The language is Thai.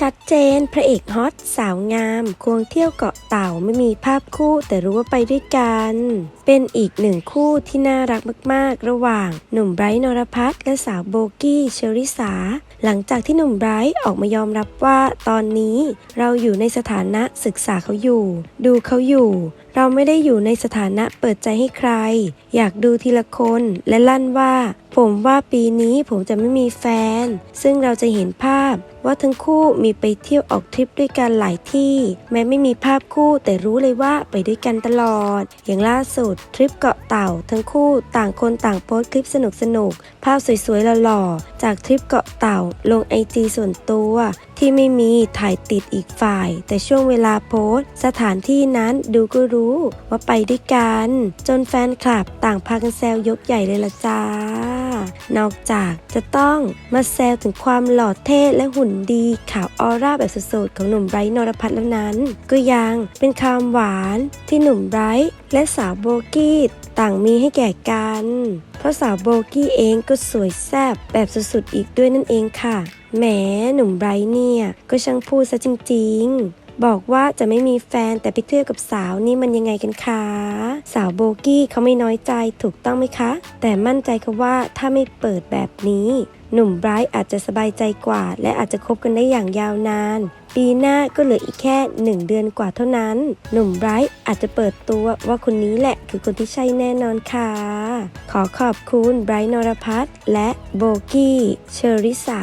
ชัดเจน พระเอกฮอต สาวงาม ควงเที่ยวเกาะเต่าไม่มีภาพคู่แต่รู้ว่าไปด้วยกัน เป็นอีกหนึ่งคู่ที่น่ารักมาก ๆ ระหว่างหนุ่มไบรท์นรพัฒน์และสาวโบกี้เชอริสา หลังจากที่หนุ่มไบรท์ออกมายอมรับว่าตอนนี้เราอยู่ในสถานะศึกษาเขาอยู่ ดูเขาอยู่เราไม่ได้อยู่ในสถานะเปิดใจให้ใคร อยากดูทีละคนและลั่นว่า ผมว่าปีนี้ผมจะไม่มีแฟน ซึ่งเราจะเห็นภาพว่าทั้งคู่มีไปเที่ยวออกทริปด้วยกันหลายที่ แม้ไม่มีภาพคู่แต่รู้เลยว่าไปด้วยกันตลอด อย่างล่าสุดทริปเกาะเต่า ทั้งคู่ต่างคนต่างโพสต์คลิปสนุกๆภาพสวยๆหล่อๆจากทริปเกาะเต่าลงไอจีส่วนตัว ที่ไม่มีถ่ายติดอีกฝ่าย แต่ช่วงเวลาโพสต์ สถานที่นั้นดูก็รู้ว่าไปด้วยกัน จนแฟนคลับต่างพากันแซวยกใหญ่เลยละจ้านอกจากจะต้องมาแซวถึงความหล่อเท่และหุ่นดีขาวออร่าแบบสุดๆของหนุ่มไบรท์นรพัฒน์แล้วนั้น ก็ยังเป็นคำหวานที่หนุ่มไบรท์และสาวโบกี้ต่างมีให้แก่กัน เพราะสาวโบกี้เองก็สวยแซ่บแบบสุดๆอีกด้วยนั่นเองค่ะ แหมหนุ่มไบรท์เนี่ย ก็ช่างพูดซะจริง ๆ บอกว่าจะไม่มีแฟนแต่ไปเที่ยวกับสาวนี่มันยังไงกันคะ สาวโบกี้เขาไม่น้อยใจถูกต้องไหมคะ แต่มั่นใจค่ะว่าถ้าไม่เปิดแบบนี้ หนุ่มไบรท์อาจจะสบายใจกว่า และอาจจะคบกันได้อย่างยาวนาน ปีหน้าก็เหลืออีกแค่ 1 เดือนกว่าเท่านั้น หนุ่มไบรท์อาจจะเปิดตัวว่าคนนี้แหละคือคนที่ใช่แน่นอนค่ะ ขอขอบคุณไบรท์นรพัฒน์และโบกี้เชอริสา